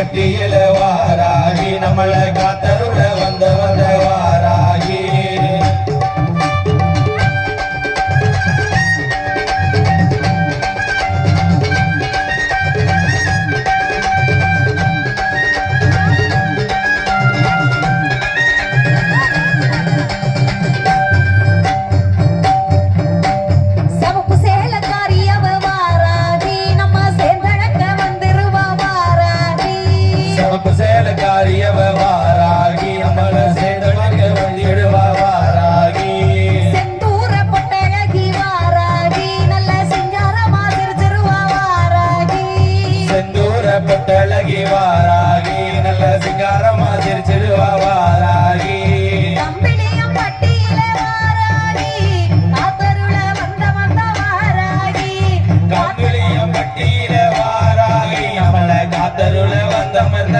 பட்டியல வாராகி நம்மளை காத்த Mata, mata.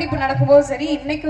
பட்டப்படிப்பு நடக்கும்போது சரி இன்னைக்கும்